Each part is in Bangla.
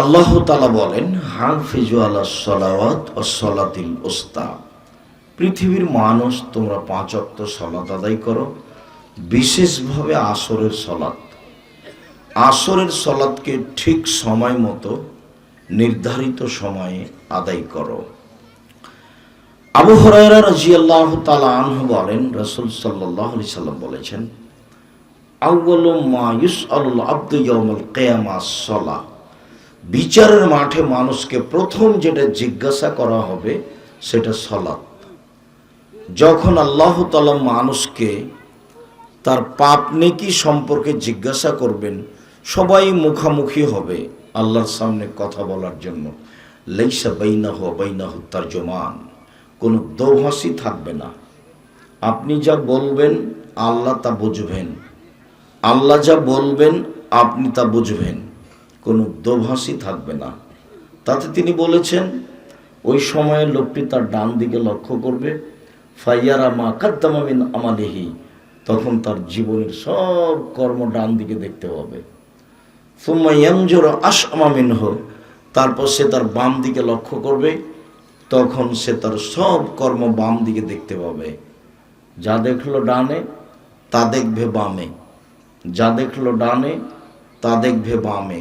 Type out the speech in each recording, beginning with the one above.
আল্লাহ তালা বলেন, হাফিজু আল্লাহ সলাওয়াত ও সলাতিল ওস্তা পৃথিবীর মানুষ, তোমরা পাঁচ অক্ত সলাত আদায় করো, বিশেষভাবে আসরের সলাত। আসরের সলাদকে ঠিক সময় মতো নির্ধারিত সময়ে আদায় করো। আবু হরাইরা রাজিয়াল্লাহ তালা আনহু বলেন, রসুল সাল্লাহ আলি সাল্লাম বলেছেন আউ্বাল মা ইউস আল্লাহ আব্দু ইয়াউমুল কিয়ামা সলা বিচারের মাঠে মানুষকে প্রথম যেটা জিজ্ঞাসা করা হবে, সেটা সলাৎ যখন আল্লাহ তালা মানুষকে তার পাপ নেকি সম্পর্কে জিজ্ঞাসা করবেন, সবাই মুখামুখি হবে আল্লাহর সামনে কথা বলার জন্য। লেইসা বাইনাহ বাইনাহ তার জমান কোনো দোভাষী থাকবে না। আপনি যা বলবেন, আল্লাহ তা বুঝবেন। আল্লাহ যা বলবেন, আপনি তা বুঝবেন। কোনো দোভাষী থাকবে না। তাতে তিনি বলেছেন, ওই সময়ে লোকটি তার ডান দিকে লক্ষ্য করবে। ফাইয়ারা মা কাদ্দামামিন আমাদেহি তখন তার জীবনের সব কর্ম ডান দিকে দেখতে হবে। সুমাইয়ামজোর আস আমামিন হোক তারপর সে তার বাম দিকে লক্ষ্য করবে, তখন সে তার সব কর্ম বাম দিকে দেখতে পাবে। যা দেখল ডানে, তা দেখবে বামে। যা দেখল ডানে, তা দেখবে বামে।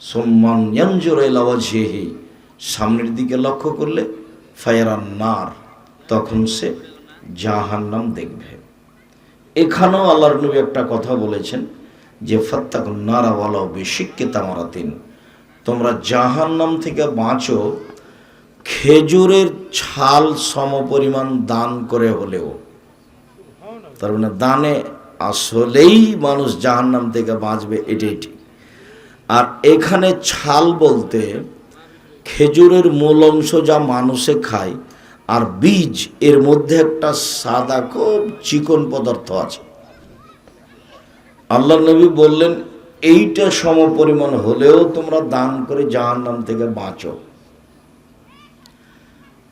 সম্মান সামনের দিকে লক্ষ্য করলে ফায়ারান নার, তখন সে জাহান্নাম দেখবে। এখানেও আল্লাহর নবী একটা কথা বলেছেন যে, ফত্তাকুন নারাওয়ালাও বেশিককে তামারাতিন তোমরা জাহান্নাম থেকে বাঁচো, খেজুরের ছাল সমপরিমাণ দান করে হলেও। তার মানে দানে আসলেই মানুষ জাহান্নাম থেকে বাঁচবে, এটাই ঠিক। আর এখানে ছাল বলতে খেজুরের মূল অংশ যা মানুষে খায় আর বীজ, এর মধ্যে একটা সাদা খুব চিকন পদার্থ আছে। আল্লাহ নবী বললেন, এইটা সম পরিমাণ হলেও তোমরা দান করে জাহান্নাম থেকে বাঁচো।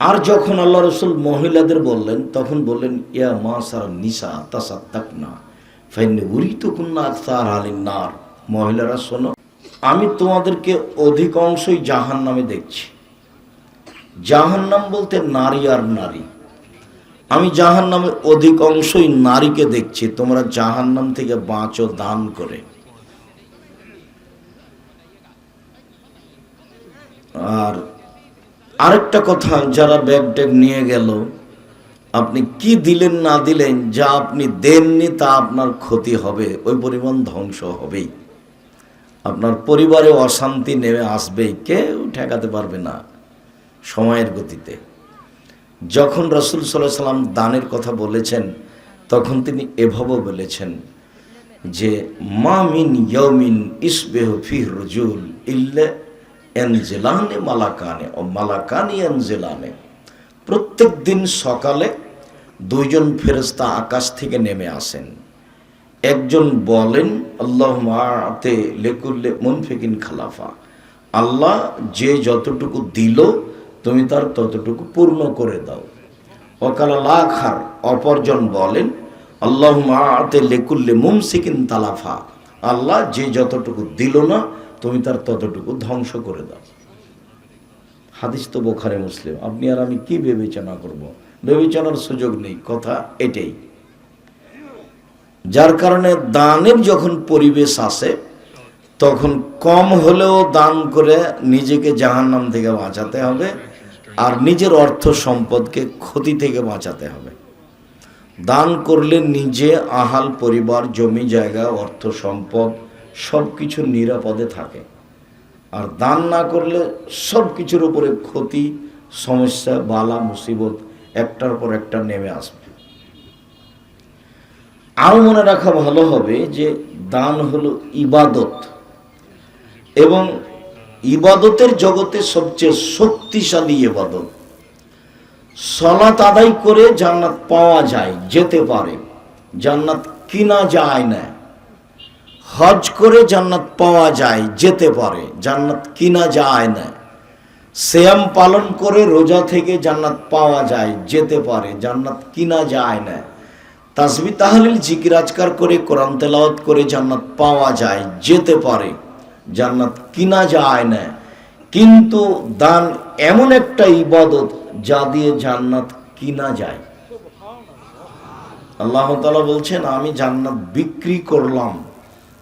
আর যখন আল্লাহ রসুল মহিলাদের বললেন, তখন বললেন, ইয়া মা সারা নিসা তাসাত্তাক না ফাইনে উরি তো কুন্না আক্তার আলিন নার মহিলারা, শোনো আমি তোমাদেরকে অধিকাংশই জাহান নামে দেখছি। জাহান্নাম বলতে নারী আর নারী। আমি জাহান নামে অধিকাংশই নারীকে দেখছি, তোমরা জাহান্নাম থেকে বাঁচো, দান করে। আর আরেকটা কথা, যারা ব্যাগ ট্যাগ নিয়ে গেল, আপনি কি দিলেন, না দিলেন, যা আপনি দেননি তা আপনার ক্ষতি হবে, ওই পরিমাণ ধ্বংস হবেই। আপনার পরিবারে অশান্তি নেমে আসবেই কেউ ঠেকাতে পারবে না সময়ের গতিতে। যখন রসুল সাল্লাহ সাল্লাম দানের কথা বলেছেন, তখন তিনি এভাবে বলেছেন যে, মা মিন ইয়মিন ইসবেহ ফিহ রজুল ইল্লে এনজেলানে মালাকানে ও মালাকানি এনজেলানে প্রত্যেক দিন সকালে দুইজন ফেরেস্তা আকাশ থেকে নেমে আসেন। একজন বলেন আল্লাহ মাতে লেকুল্লে মুনফিকিন খালাফা। আল্লাহ যে যতটুকু দিল, তুমি তার ততটুকু পূর্ণ করে দাও। অকালা লাখার অপরজন বলেন আল্লাহ মাতে লেকুল্লে মুমসিকিন তালাফা। আল্লাহ যে যতটুকু দিল না, তুমি তার ততটুকু ধ্বংস করে দাও। হাদিস তো বোখারে, মুসলিম। আপনি আর আমি কি বিবেচনা করব? বিবেচনার সুযোগ নেই। কথা এটাই। যার কারণে দানের যখন পরিবেশ আসে, তখন কম হলেও দান করে নিজেকে জাহান্নাম থেকে বাঁচাতে হবে আর নিজের অর্থ সম্পদকে ক্ষতি থেকে বাঁচাতে হবে। দান করলে নিজে, আহাল, পরিবার, জমি, জায়গা, অর্থ, সম্পদ সব কিছু নিরাপদে থাকে। আর দান না করলে সব কিছুর উপরে ক্ষতি, সমস্যা, বালা, মুসিবত একটার পর একটা নেমে আসবে। আরও মনে রাখা ভালো হবে যে দান হলো ইবাদত। এবং ইবাদতের জগতে সবচেয়ে শক্তিশালী ইবাদত। সলাত আদায় করে জান্নাত পাওয়া যায়, যেতে পারে। জান্নাত কিনা যায় না। হজ করে জান্নাত পাওয়া যায়, যেতে পারে। জান্নাত কিনা যায় না। শ্যাম পালন করে রোজা থেকে জান্নাত পাওয়া যায়, যেতে পারে। জান্নাত কিনা যায় না। তাসবি তাহলিল জিকির আজকার করে, কোরআন তেলাওয়াত করে জান্নাত পাওয়া যায়, যেতে পারে। জান্নাত কিনা যায় না। কিন্তু দান এমন একটা ইবাদত যা দিয়ে জান্নাত কিনা যায়। আল্লাহ তাআলা বলছেন, আমি জান্নাত বিক্রি করলাম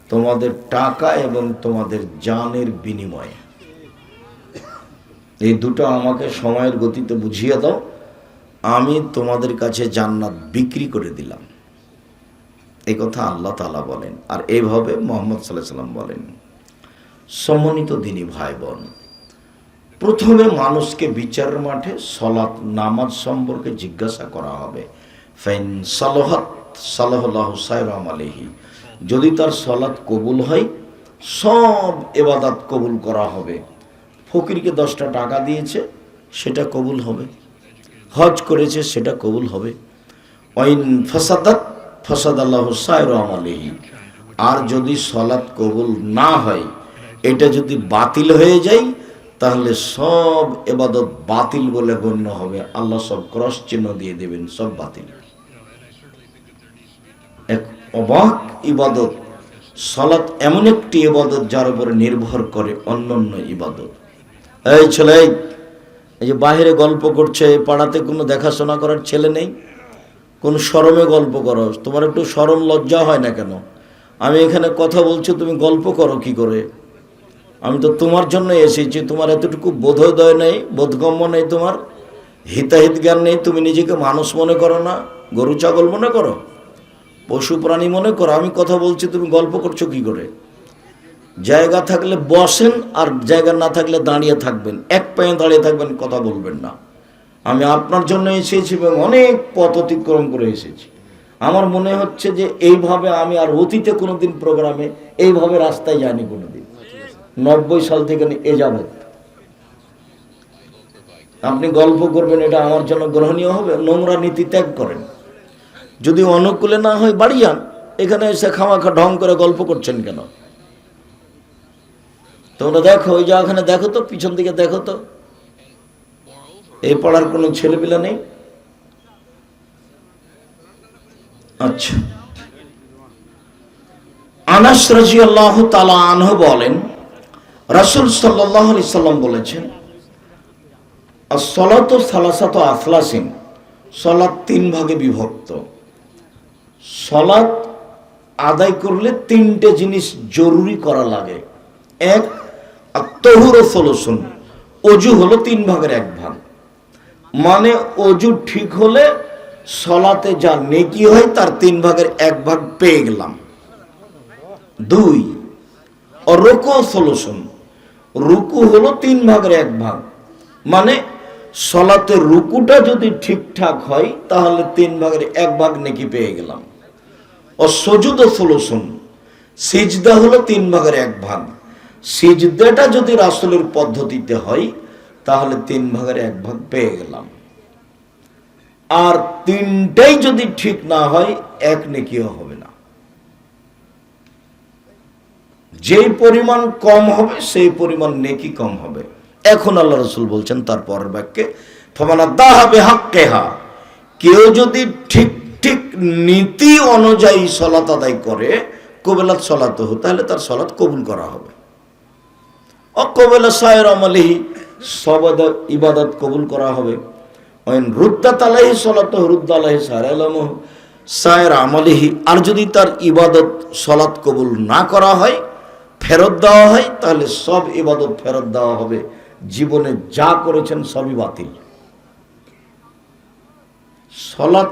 তোমাদের টাকা এবং তোমাদের জানের বিনিময়ে। এই দুটো আমাকে সময়ের গতিতে বুঝিয়ে দাও। আমি তোমাদের কাছে জান্নাত বিক্রি করে দিলাম। এই কথা আল্লাহ তালা বলেন, আর এইভাবে মোহাম্মদ সাল্লাহ সাল্লাম বলেন। সমন্বিত দিনী ভাই বোন প্রথমে মানুষকে বিচারের মাঠে সলাৎ নামাজ সম্পর্কে জিজ্ঞাসা করা হবে। ফাইন সালহাত সালাহ সাইরাম আলহি যদি তার সলাৎ কবুল হয়, সব এবাদাত কবুল করা হবে। ফকিরকে দশটা টাকা দিয়েছে, সেটা কবুল হবে। হজ করেছে, সেটা কবুল হবে। ওয়াইন ফাসাদাত ফাসাদ আল্লাহ সাইরাম আলহি আর যদি সলাৎ কবুল না হয়, এটা যদি বাতিল হয়ে যায়, তাহলে সব এবাদত বাতিল বলে গণ্য হবে। আল্লাহ সব ক্রস চিহ্ন দিয়ে দেবেন, সব বাতিল। এক অবাক ইবাদত। সলাৎ এমন একটি ইবাদত যার উপরে নির্ভর করে অন্যান্য ইবাদত। এই ছেলে এই, যে বাইরে গল্প করছে পাড়াতে কোনো দেখাশোনা করার ছেলে নেই। কোন শরমে গল্প করো তোমার একটু শরম লজ্জা হয় না কেন? আমি এখানে কথা বলছি তুমি গল্প করো কি করে? আমি তো তোমার জন্য এসেছি তোমার এতটুকু বোধোদয় নেই বোধগম্য নেই তোমার। হিতাহিত জ্ঞান নেই তুমি নিজেকে মানুষ মনে করো না গরু ছাগল মনে করো? পশু প্রাণী মনে করো আমি কথা বলছি তুমি গল্প করছ কি করে? জায়গা থাকলে বসেন আর জায়গা না থাকলে দাঁড়িয়ে থাকবেন। এক পায়ে দাঁড়িয়ে থাকবেন, কথা বলবেন না। আমি আপনার জন্য এসেছি এবং অনেক পথ অতিক্রম করে এসেছি। আমার মনে হচ্ছে যে এইভাবে আমি আর অতীতে কোনোদিন প্রোগ্রামে এইভাবে রাস্তায় যাইনি কোনোদিন। নব্বই সাল থেকে এ যাবৎ। আপনি গল্প করবেন, এটা আমার জন্য গ্রহণীয় হবে। নোংরা নীতি ত্যাগ করেন। যদি অনুকূলে না হয় বাড়ি যান। এখানে এসে খামাখা ঢং করে গল্প করছেন কেন? তোমরা দেখো, ওই যা ওখানে দেখো তো, পিছন দিকে দেখো তো। এই পাড়ার কোনো ছেলেপিলা নেই? আচ্ছা। আনাস রাজি আল্লাহ তালা আনহ বলেন, রাসুল সাল্লাহ আলি সাল্লাম বলেছেন সলাত সালাসাত আফলাসিন তিন ভাগে বিভক্ত। সলাৎ আদায় করলে তিনটে জিনিস জরুরি করা লাগে। এক তহুর সলসুন অজু হলো তিন ভাগের এক ভাগ। মানে অজু ঠিক হলে সলাতে যা নেকি হয় তার তিন ভাগের এক ভাগ পেয়ে গেলাম। দুই, রুকু সলুশন রুকু হলো তিন ভাগের এক ভাগ। মানে সলাতে রুকুটা যদি ঠিকঠাক হয়, তাহলে তিন ভাগের এক ভাগ নেকি পেয়ে গেলাম। ও সজুদ সলুশন সিজদা হলো তিন ভাগের এক ভাগ। সিজদাটা যদি রাসুলের পদ্ধতিতে হয়, তাহলে তিন ভাগের এক ভাগ পেয়ে গেলাম। আর তিনটাই যদি ঠিক না হয়, এক নেকিও হবে না। যেই পরিমাণ কম হবে, সেই পরিমাণ নেকি কম হবে। এখন আল্লাহ রসুল বলছেন, তার পরের বাক্যে, ফমানা দাহাবে হাক্কেহা কেউ যদি ঠিক ঠিক নীতি অনুযায়ী সলাত আদায় করে, কবেলাত সলাত তাহলে তার সলাত কবুল করা হবে। অকবেলা সায়ের আমলিহি সব ইবাদত কবুল করা হবে। ওয়াইন রুদ্দাত আলাহি সলাত রুদ্দা আলাহি সারালাম সায়ের আমলিহি আর যদি তার ইবাদত সলাত কবুল না করা হয়, ফেরত দেওয়া হয়, তাহলে সব ইবাদত ফেরত দেওয়া হবে। জীবনে যা করেছেন সবই বাতিল। সলাৎ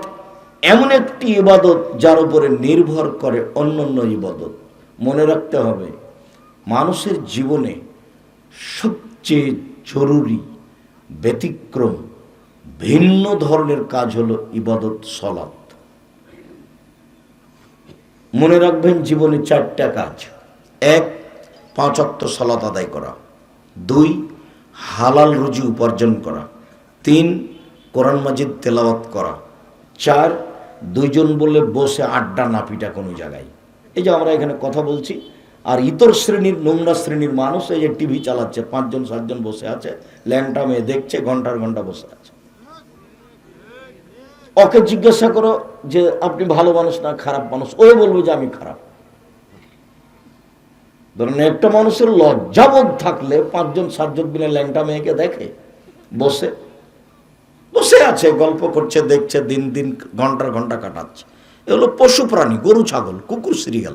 এমন একটি ইবাদত যার উপরে নির্ভর করে অন্যান্য ইবাদত। মনে রাখতে হবে, মানুষের জীবনে সবচেয়ে জরুরি, ব্যতিক্রম, ভিন্ন ধরনের কাজ হলো ইবাদত, সলাৎ। মনে রাখবেন, জীবনে চারটা কাজ। এক পাঁচক্ত সলাত আদায় করা। দুই, হালাল রুজি উপার্জন করা। তিন, কোরআন মাজিদ তেলাওয়াত করা। চার, দুইজন বলে বসে আড্ডা না পিটা কোনো জায়গায়। এই যে আমরা এখানে কথা বলছি আর ইতর শ্রেণির, নোংরা শ্রেণির মানুষ এই যে টিভি চালাচ্ছে, পাঁচজন, সাতজন বসে আছে, ল্যাংটা মেয়ে দেখছে, ঘণ্টার ঘণ্টা বসে আছে। ওকে জিজ্ঞাসা করো যে আপনি ভালো মানুষ না খারাপ মানুষ? ও বলবে যে আমি খারাপ। ধরেন একটা মানুষের লজ্জাবোধ থাকলে পাঁচজন, সাতজন মিলে ল্যাংটা মেয়েকে দেখে, বসে। বসে আছে, গল্প করছে, দেখছে, দিন দিন ঘণ্টার ঘণ্টা কাটাচ্ছে। এগুলো পশু প্রাণী, গরু, ছাগল, কুকুর, সিরিয়াল।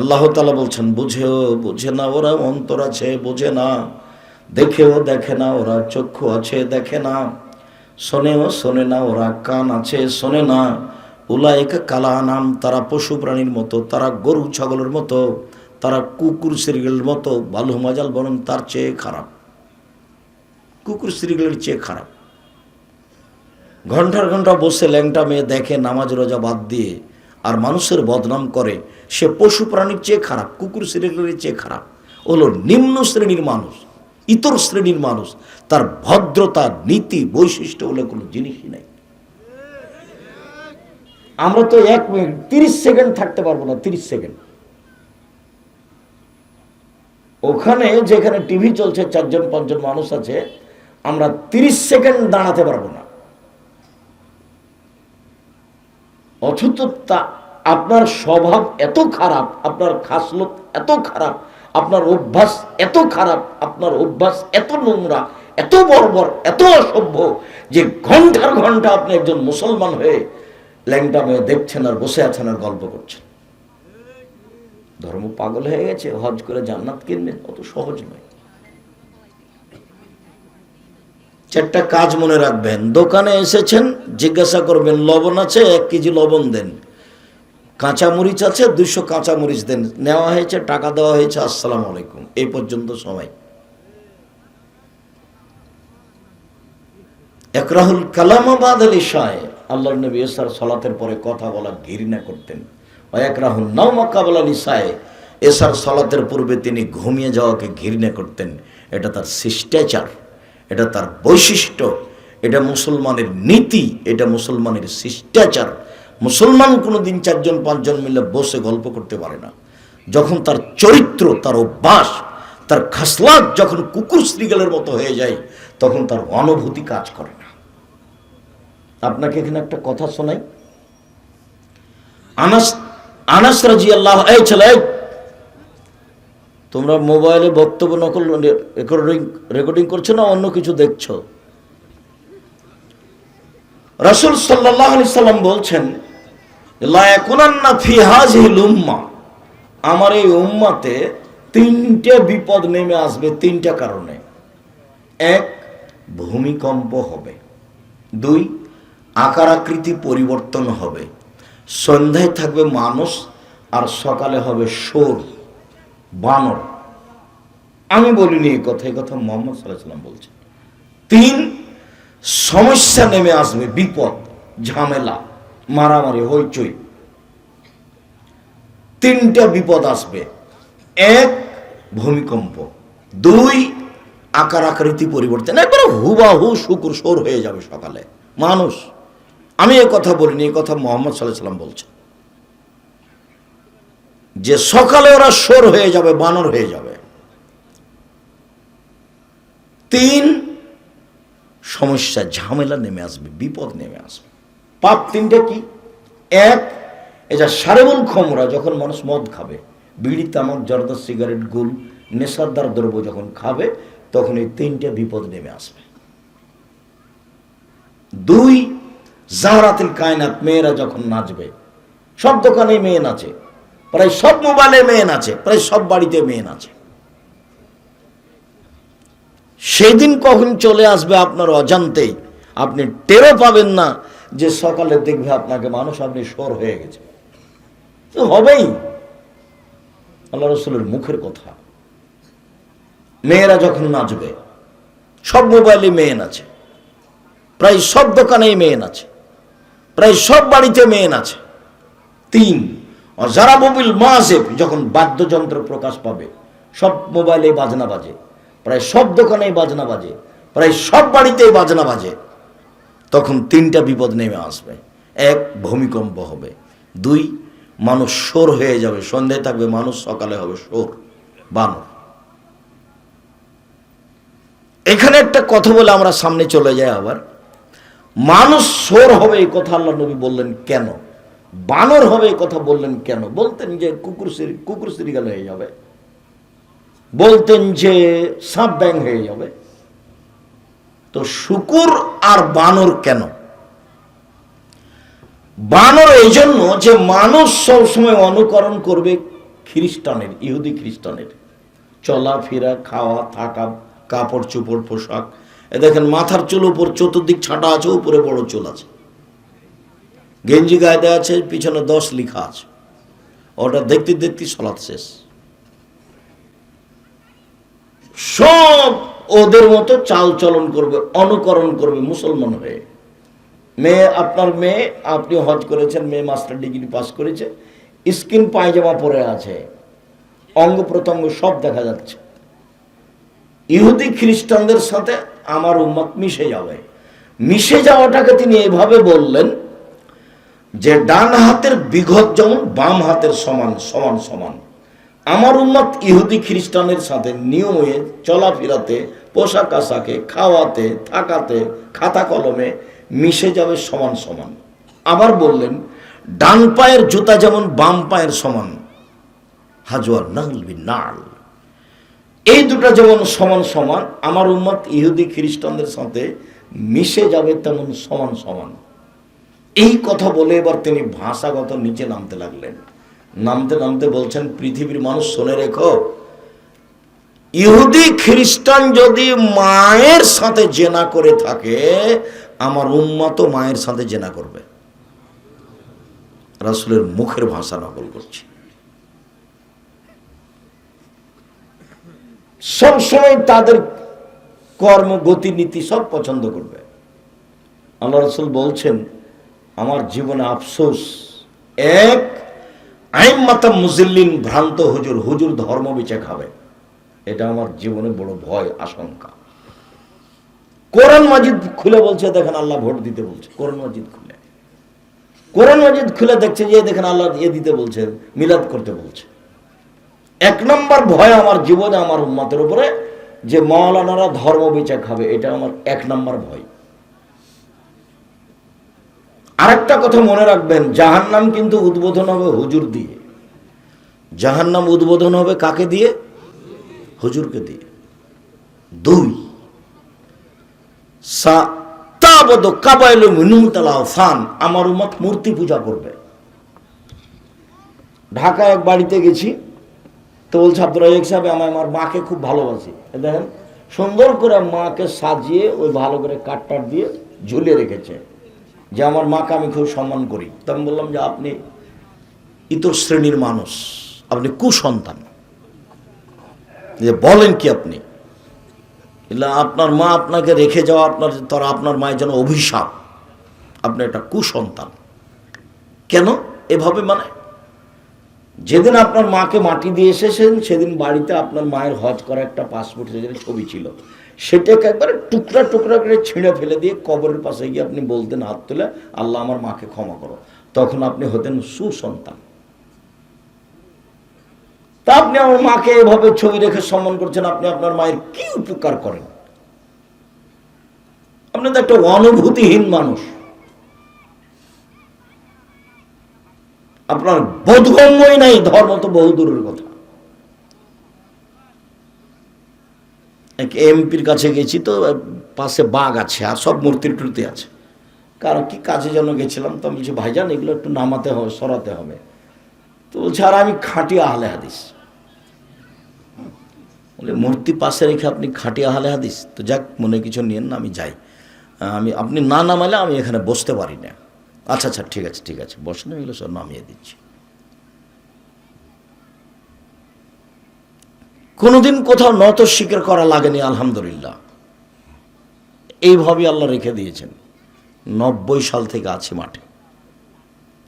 আল্লাহ তালা বলছেন, বুঝেও বুঝে না ওরা, অন্তর আছে বোঝে না। দেখেও দেখে না ওরা, চক্ষু আছে দেখে না। শোনেও শোনে না ওরা, কান আছে শোনে না। উলায়কা কালা নাম তারা পশু প্রাণীর মতো, তারা গরু ছাগলের মতো, তারা কুকুর সিরিয়ালের মতো, বালু মাজাল বরং তার চেয়ে খারাপ। কুকুর সিরিয়ালের চেয়ে খারাপ। ঘণ্টার ঘণ্টা বসে ল্যাংটা মেয়ে দেখে নামাজ রোজা বাদ দিয়ে আর মানুষের বদনাম করে। সে পশু প্রাণীর চেয়ে খারাপ, কুকুর শ্রেণির চেয়ে খারাপ। হলো নিম্ন শ্রেণির মানুষ, ইতর শ্রেণির মানুষ। তার ভদ্রতা, নীতি, বৈশিষ্ট্য হলে কোনো জিনিসই নাই। আমরা তো এক মিনিট, তিরিশ সেকেন্ড থাকতে পারব না, তিরিশ সেকেন্ড। ওখানে যেখানে টিভি চলছে, চারজন, পাঁচজন মানুষ আছে, আমরা তিরিশ সেকেন্ড দাঁড়াতে পারব না। অথচ তা আপনার স্বভাব এত খারাপ, আপনার খাসলত এত খারাপ, আপনার অভ্যাস এত খারাপ, আপনার অভ্যাস এত নোংরা, এত বর্বর, এত অসভ্য যে ঘণ্টার ঘণ্টা আপনি একজন মুসলমান হয়ে ল্যাংটা মেয়ে দেখছেন আর বসে আছেন আর গল্প করছেন। ধর্ম পাগল হয়ে গেছে, হজ করে জান্নাত কিনবেন, অত সহজ নয়। চারটা কাজ মনে রাখবেন। দোকানে এসেছেন, জিজ্ঞাসা করবেন, লবণ আছে, এক কেজি লবণ দেন। কাঁচা মরিচ আছে দুশো কাঁচা মরিচ দেন। নেওয়া হয়েছে, টাকা দেওয়া হয়েছে, আসসালাম আলাইকুম। এই পর্যন্ত সময়। একরাহুল কালামাবাদ আলী শাহ আল্লাহ নবী এসার সলাতের পরে কথা বলা ঘৃণা করতেন। একরাহুল নাউমাকাবাল আলী শাহ এসার সলাতের পূর্বে তিনি ঘুমিয়ে যাওয়াকে ঘৃণা করতেন। এটা তার শিষ্টাচার। এটা তার বৈশিষ্ট্য, এটা মুসলমানের নীতি, এটা মুসলমানের শিষ্টাচার। মুসলমান কোনো দিন চারজন, পাঁচজন মিলে বসে গল্প করতে পারে না। যখন তার চরিত্র, তার অভ্যাস, তার খাসলাত যখন কুকুর শ্রীগালের মতো হয়ে যায়, তখন তার অনুভূতি কাজ করে না। আপনাকে এখানে একটা কথা শোনাই। আনাস আনাস রাজি আল্লাহ এই ছেলে তোমরা মোবাইলে বক্তব্য নকল রেকর্ডিং রেকর্ডিং করছ না অন্য কিছু দেখছ? রসুল সাল্লাহ সাল্লাম বলছেন লায়াকুনান্না ফি হাজিহিল উম্মা। আমার এই উম্মাতে তিনটে বিপদ নেমে আসবে তিনটা কারণে। এক, ভূমিকম্প হবে। দুই আকার আকৃতি পরিবর্তন হবে। সন্ধ্যায় থাকবে মানুষ আর সকালে হবে সোর বানর। আমি বলিনি এই কথা এই কথা মোহাম্মদ সাল্লাহ সাল্লাম বলছেন। তিন, সমস্যা নেমে আসবে, বিপদ, ঝামেলা, মারামারি, হইচই। তিনটা বিপদ আসবে। এক, ভূমিকম্প। দুই, আকার আকৃতি পরিবর্তন। একবারে হুবাহু শুকুর সোর হয়ে যাবে সকালে। মানুষ, আমি এ কথা বলিনি এই কথা মোহাম্মদ সাল্লাহ সাল্লাম বলছেন। যে সকালে ওরা সোর হয়ে যাবে, বানর হয়ে যাবে। তিন, সমস্যা, ঝামেলা নেমে আসবে, বিপদ নেমে আসবে। পাপ তিনটে কি? এক এটা সারেবুল খমরা যখন মানুষ মদ খাবে, বিড়ি, তামাক, জর্দা, সিগারেট, গুল, নেশাদার দ্রব্য যখন খাবে, তখন এই তিনটে বিপদ নেমে আসবে। দুই জাহরাতিল কায়নাত, মেয়েরা যখন নাচবে, সব দোকানে মেয়ে নাচে। প্রায় সব মোবাইলে মেয়ে আছে, প্রায় সব বাড়িতে মেয়ে নাচে সেদিন কখন চলে আসবে আপনার অজান্তেই, আপনি টেরও পাবেন না যে সকালে দেখবে আপনাকে মানুষ আপনি সর হয়ে গেছে। তো হবেই। আল্লাহ রসুলের মুখের কথা। মেয়েরা যখন নাচবে, সব মোবাইলে মেয়ে আছে। প্রায় সব দোকানেই মেয়ে আছে। প্রায় সব বাড়িতে মেয়ে আছে। তিন যারা মোবিল মাসেব যখন বাদ্যযন্ত্র প্রকাশ পাবে, সব মোবাইলে বাজনা বাজে, প্রায় সব দোকানেই বাজনা বাজে, প্রায় সব বাড়িতেই বাজনা বাজে, তখন তিনটা বিপদ নেমে আসবে। এক, ভূমিকম্প হবে। দুই, মানুষ সোর হয়ে যাবে। সন্ধ্যায় থাকবে মানুষ, সকালে হবে সোর বানর। এখানে একটা কথা বলে আমরা সামনে চলে যাই আবার। মানুষ সোর হবে এই কথা আল্লাহ নবী বললেন কেন? বানর হবে কথা বললেন কেন? বলতেন যে কুকুর সিরি কুকুর সিরিগাল হয়ে যাবে। বলতেন যে সাপ ব্যাং হয়ে যাবে। তো শুকুর আর বানর কেন? বানর এই জন্য যে মানুষ সবসময় অনুকরণ করবে খ্রিস্টানের, ইহুদি খ্রিস্টানের। চলাফেরা, খাওয়া, থাকা, কাপড় চোপড়, পোশাক। দেখেন, মাথার চুল উপর, চতুর্দিক ছাটা আছে, উপরে বড় চুল আছে। গেঞ্জি গায়ে দেওয়া আছে, পিছনে দশ লিখা আছে। ওটা দেখতে দেখতে সলাৎ শেষ। সব ওদের মতো চাল চলন করবে, অনুকরণ করবে মুসলমান হয়ে। মেয়ে, আপনার মেয়ে, আপনি হজ করেছেন, মেয়ে মাস্টার ডিগ্রি পাস করেছে, স্কিন পায়জামা পরে আছে, অঙ্গ প্রত্যঙ্গ সব দেখা যাচ্ছে। ইহুদি খ্রিস্টানদের সাথে আমার উম্মত মিশে যাবে। মিশে যাওয়াটাকে তিনি এভাবে বললেন যে ডান হাতের বিঘত যেমন, বাম হাতের সমান সমান সমান। আমার উন্মত ইহুদি খ্রিস্টানের সাথে নিয়মে চলাফেরাতে, পোশাক আশাকে, খাওয়াতে, থাকাতে, খাতা কলমে মিশে যাবে সমান সমান। আবার বললেন, ডান পায়ের জুতা যেমন, বাম পায়ের সমান। হাজুয়ার নালবি নাল। এই দুটো যেমন, সমান সমান, আমার উম্মত ইহুদি খ্রিস্টানদের সাথে মিশে যাবে তেমন, সমান সমান। এই কথা বলে এবার তিনি ভাষাগত নিচে নামতে লাগলেন। নামতে নামতে বলছেন, পৃথিবীর মানুষ শুনে রেখো, ইহুদি, খ্রিস্টান যদি মায়ের সাথে জেনা করে থাকে, আমার উম্মত মায়ের সাথে জেনা করবে। রাসুলের মুখের ভাষা নকল করছি। সবসময় তাদের কর্ম গতিনীতি সব পছন্দ করবে। আল্লাহ রসুল বলছেন আমার জীবনে আফসোস। এক আইন মাতা মুজিল্লিন ভ্রান্ত হুজুর হুজুর ধর্ম বেঁচে খাবে। এটা আমার জীবনে বড় ভয়, আশঙ্কা। কোরআন মাজিদ খুলে বলছে, দেখেন আল্লাহ ভোট দিতে বলছে। কোরআন মাজিদ খুলে। কোরআন মাজিদ খুলে দেখছে যে, দেখেন আল্লাহ ইয়ে দিতে বলছে, মিলাদ করতে বলছে। এক নম্বর ভয় আমার জীবনে, আমার উন্মতের উপরে, যে মৌলানারা ধর্ম বেচা খাবে, এটা আমার এক নম্বর ভয়। আরেকটা কথা মনে রাখবেন, জাহান্নাম কিন্তু উদ্বোধন হবে হুজুর দিয়ে। জাহান্নাম উদ্বোধন হবে কাকে দিয়ে? হুজুরকে দিয়ে। দুই সাতাবদ কাবাইল মিনুমতালা ফান আমার উমত মূর্তি পূজা করবে। ঢাকা এক বাড়িতে গেছি, তো বলছে আব্দুল রাজাক সাহেব, আমি আমার মাকে খুব ভালোবাসি। দেখেন, সুন্দর করে মাকে সাজিয়ে ওই ভালো করে কাটটার দিয়ে ঝুলিয়ে রেখেছে। যে আমার মাকে আমি খুব সম্মান করি। তো আমি বললাম যে আপনি ইতর শ্রেণির মানুষ, আপনি কুসন্তান। যে বলেন কি আপনি? আপনার মা আপনাকে রেখে যাওয়া আপনার, তারা আপনার মায়ের জন্য অভিশাপ। আপনি একটা কুসন্তান। কেন? এভাবে মানে যেদিন আপনার মাকে মাটি দিয়ে এসেছেন, সেদিন বাড়িতে আপনার মায়ের হজ করা একটা পাসপোর্ট ছবি ছিল। সেটাকে একবারে টুকরা টুকরা করে ছিঁড়ে ফেলে দিয়ে কবরের পাশে গিয়ে আপনি বলতেন, হাত তুলে আল্লাহ আমার মাকে ক্ষমা করো। তখন আপনি হতেন সুসন্তান। তা আপনি আমার মাকে এভাবে ছবি রেখে সম্মান করছেন, আপনি আপনার মায়ের কি উপকার করেন? আপনি তো একটা অনুভূতিহীন মানুষ। আপনার বোধগম্যই নাই, ধর্ম তো বহু দূরের কথা। এক এমপির কাছে গেছি তো পাশে বাঘ আছে আর সব মূর্তির টুর্তি আছে। কারণ কি কাজে যেন গেছিলাম তো আমি বলছি, ভাইজান, এগুলো একটু নামাতে হবে, সরাতে হবে। তো বলছে, আর আমি খাঁটি আহলে হাদিস। বলে, মূর্তি পাশে রেখে আপনি খাঁটি আহলে হাদিস? তো যাক, মনে কিছু নিয়েন না, আমি যাই। আমি, আপনি না নামালে আমি এখানে বসতে পারি না। আচ্ছা আচ্ছা ঠিক আছে ঠিক আছে, বসেন, এগুলো সব নামিয়ে দিচ্ছি। কোনোদিন কোথাও নত স্বীকার করা লাগেনি, আলহামদুলিল্লাহ। এইভাবে আল্লাহ রেখে দিয়েছেন। নব্বই সাল থেকে আছে মাঠে।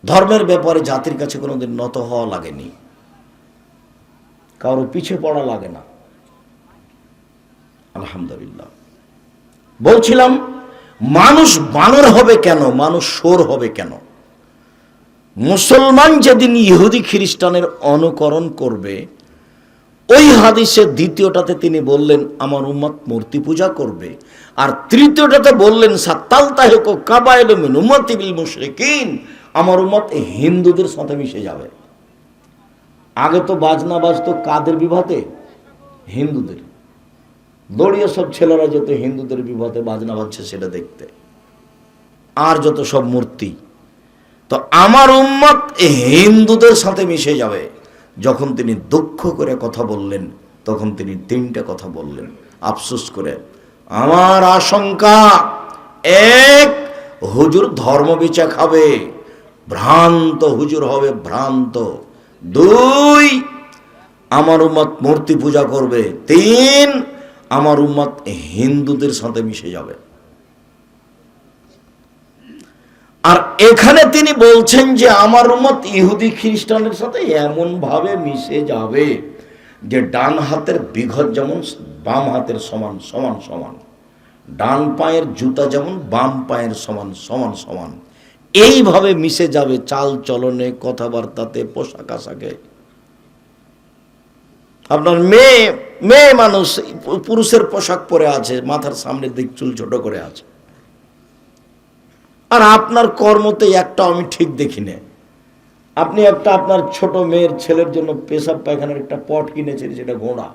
ধর্মের ব্যাপারে জাতির কাছে কোনোদিন নত হওয়া লাগেনি। কারও পিছিয়ে পড়া লাগে না। আলহামদুলিল্লাহ। বলছিলাম, মানুষ বানর হবে কেন? মানুষ সোর হবে কেন? মুসলমান যেদিন ইহুদি খ্রিস্টানের অনুকরণ করবে ওই হাদিসের দ্বিতীয়টাতে তিনি বললেন, আমার উম্মত মূর্তি পূজা করবে। আর তৃতীয়টাতে বললেন সাত্তাল তাহেক কাবায়লমিন আমার উম্মত হিন্দুদের সাথে মিশে যাবে। আগে তো বাজনা বাজতো কাদের বিভাতে হিন্দুদের। দড়িয়ে সব ছেলেরা যেত হিন্দুদের বিভাতে বাজনা বাজছে সেটা দেখতে। আর যত সব মূর্তি। তো আমার উম্মত হিন্দুদের সাথে মিশে যাবে। যখন তিনি দুঃখ করে কথা বললেন, তখন তিনি তিনটা কথা বললেন। আফসোস করে, আমার আশঙ্কা, এক, হুজুর ধর্ম বিচা খাবে, ভ্রান্ত হুজুর হবে ভ্রান্ত। দুই, আমার উম্মত মূর্তি পূজা করবে। তিন, আমার উম্মত হিন্দুদের সাথে মিশে যাবে। আর এখানে তিনি বলছেন যে আমার মত ইহুদি খ্রিস্টানের সাথে এমন ভাবে মিশে যাবে যে ডান হাতের বিঘত যেমন, বাম হাতের সমান সমান সমান। ডান পায়ের জুতা যেমন, বাম পায়ের সমান সমান সমান। এইভাবে মিশে যাবে চাল চলনে, কথাবার্তাতে, পোশাক আশাকে। আপনার মেয়ে মেয়ে মানুষ, পুরুষের পোশাক পরে আছে, মাথার সামনের দিক চুল ছোট করে আছে। আর আপনার কর্মতে একটা আমি ঠিক দেখি না আপনি একটা আপনার ছোট মেয়ের ছেলের জন্য পেশাব পায়খানার একটা পট কিনেছেন সেটা ঘোড়া।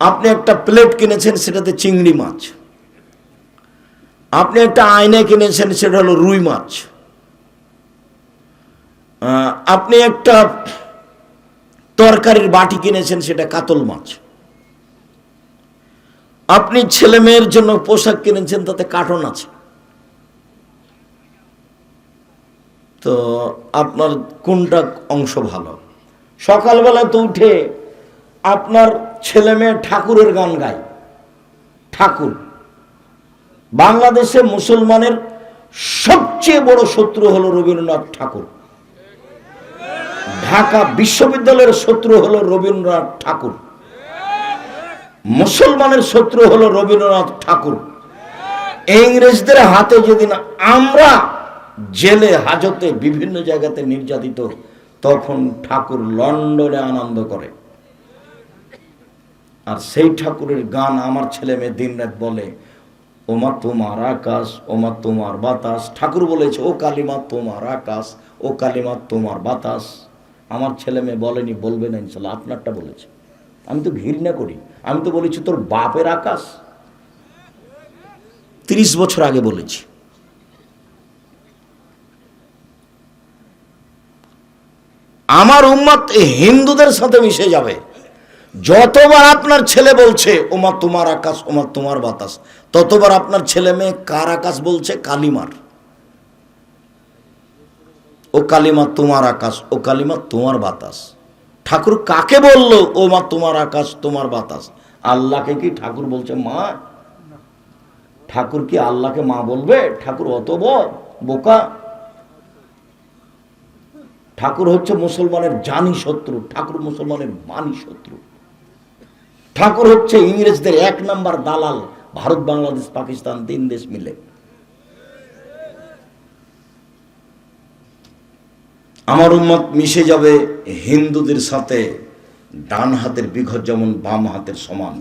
আপনি একটা প্লেট কিনেছেন, সেটাতে চিংড়ি মাছ। আপনি একটা আয়না কিনেছেন, সেটা হলো রুই মাছ। আপনি একটা তরকারির বাটি কিনেছেন, সেটা কাতল মাছ। আপনি ছেলে মেয়ের জন্য পোশাক কিনেছেন, তাতে কার্টন আছে। তো আপনার কোনটা অংশ ভালো? সকালবেলা তো উঠে আপনার ছেলে মেয়ে ঠাকুরের গান গায়। ঠাকুর। বাংলাদেশে মুসলমানের সবচেয়ে বড় শত্রু হলো রবীন্দ্রনাথ ঠাকুর। ঢাকা বিশ্ববিদ্যালয়ের শত্রু হলো রবীন্দ্রনাথ ঠাকুর। মুসলমানের শত্রু হলো রবীন্দ্রনাথ ঠাকুর। ইংরেজদের হাতে যেদিন আমরা জেলে, হাজতে, বিভিন্ন জায়গাতে নির্যাতিত, তখন ঠাকুর লন্ডনে আনন্দ করে। আর সেই ঠাকুরের গান আমার ছেলে মেয়ে দিন রাত বলে, ওমা তোমার আকাশ, ওমা তোমার বাতাস। ঠাকুর বলেছে, ও কালিমা তোমার আকাশ, ও কালিমা তোমার বাতাস। আমার ছেলে মেয়ে বলেনি, বলবে না ইনশাল্লাহ, আপনারটা বলেছে। আমি তো ঘৃণা করি। আমি তো বলেছি, তোর বাপের আকাশ? তিরিশ বছর আগে বলেছি। আমার উম্মত হিন্দুদের সাথে মিশে যাবে। যতবার আপনার ছেলে বলছে, ওমা তোমার আকাশ, ওমা তোমার বাতাস, ততবার আপনার ছেলে মেয়ে কার আকাশ বলছে? কালিমার। ও কালিমা তোমার আকাশ, ও কালিমা তোমার বাতাস। ঠাকুর কাকে বলল ও মা তোমার আকাশ, তোমার বাতাস আল্লাহকে কি ঠাকুর বলছে মা? ঠাকুর কি আল্লাহকে মা বলবে? ঠাকুর অত বোকা। ঠাকুর হচ্ছে মুসলমানের জানি শত্রু, ঠাকুর মুসলমানের মানি শত্রু। ঠাকুর হচ্ছে ইংরেজদের এক নাম্বার দালাল, ভারত, বাংলাদেশ, পাকিস্তান, তিন দেশ মিলে। আমার উন্মত মিশে যাবে হিন্দুদের সাথে, ডান হাতের বিঘত যেমন বাম হাতের সমান।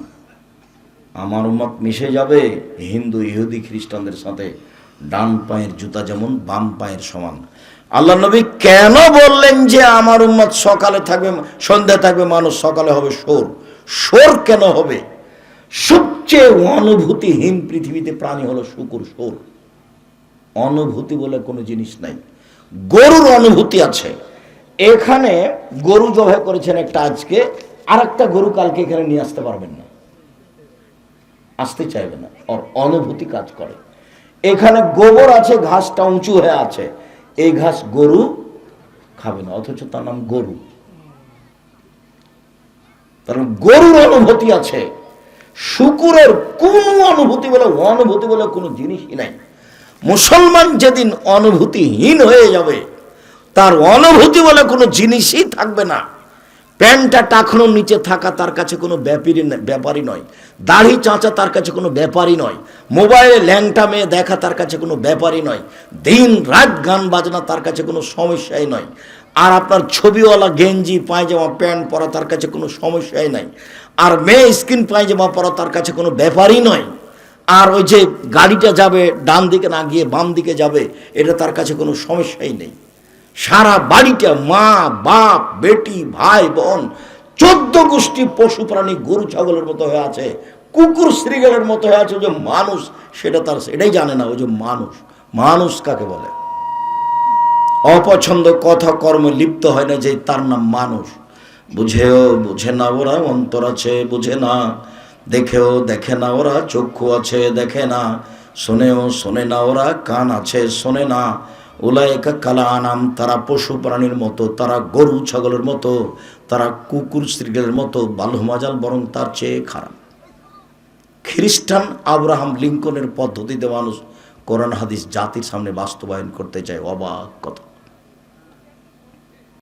আমার উন্মত মিশে যাবে হিন্দু, ইহুদি, খ্রিস্টানদের সাথে, ডান পায়ের জুতা যেমন বাম পায়ের সমান। আল্লাহ নবী কেন বললেন যে আমার উম্মত সকালে থাকবে, সন্ধ্যা থাকবে, মানুষ সকালে হবে সোর সোর কেন হবে? সবচেয়ে অনুভূতিহীন পৃথিবীতে প্রাণী হলো শুকুর সোর অনুভূতি বলে কোনো জিনিস নাই। গরুর অনুভূতি আছে। এখানে গরু জবাই করেছেন একটা আজকে আর একটা গরু কালকে এখানে নিয়ে আসতে পারবেন না। আসতে চাইবে না অনুভূতি কাজ করে। এখানে গোবর আছে, ঘাসটা উঁচু হয়ে আছে। এই ঘাস গরু খাবে না, অথচ তার নাম গরু। মানে গরুর অনুভূতি আছে। শুকুরের কোন অনুভূতি বলে অনুভূতি বলে কোনো জিনিসই নাই। মুসলমান যেদিন অনুভূতিহীন হয়ে যাবে, তার অনুভূতি বলে কোনো জিনিসই থাকবে না। প্যান্টটা টাকানোর নিচে থাকা তার কাছে কোনো ব্যাপারই ব্যাপারই নয়। দাড়ি চাঁচা তার কাছে কোনো ব্যাপারই নয়। মোবাইলে ল্যাংটা মেয়ে দেখা তার কাছে কোনো ব্যাপারই নয়। দিন রাত গান বাজনা তার কাছে কোনো সমস্যাই নয়। আর আপনার ছবিওয়ালা গেঞ্জি, পায়জামা, প্যান্ট পরা তার কাছে কোনো সমস্যাই নাই। আর মেয়ে স্কিন পায়জামা পরা তার কাছে কোনো ব্যাপারই নয়। আর ওই যে গাড়িটা যাবে, ডান দিকে না গিয়ে বাম দিকে যাবে, এটা তার কাছে কোনো সমস্যাই নেই। সারা বাড়িটা মা, বাপ, বেটি, ভাই, বোন, চোদ্দ গোষ্ঠী পশু প্রাণী, গরু, ছাগলের মতো হয়ে আছে, কুকুর, শ্রীগালের মতো হয়ে আছে যে মানুষ, সেটা তার এটাই জানে না, ওই যে মানুষ। মানুষ কাকে বলে? অপছন্দ কথা, কর্মে লিপ্ত হয় না যে তার নাম মানুষ। বুঝেও বুঝে না ওরা, অন্তর আছে, বুঝে না। দেখেও দেখে না ওরা, চক্ষু আছে, দেখে না। শোনেও শোনে না ওরা, কান আছে, শোনে না। ওলায়কা কালা আনাম তারা পশু প্রাণীর মতো, তারা গরু ছাগলের মতো, তারা কুকুর স্ত্রীদের মতো বালুমাজাল বরং তার চেয়ে খারাপ। খ্রিস্টান আব্রাহাম লিঙ্কনের পদ্ধতিতে মানুষ কোরআন হাদিস জাতির সামনে বাস্তবায়ন করতে চায়, অবাক কথা।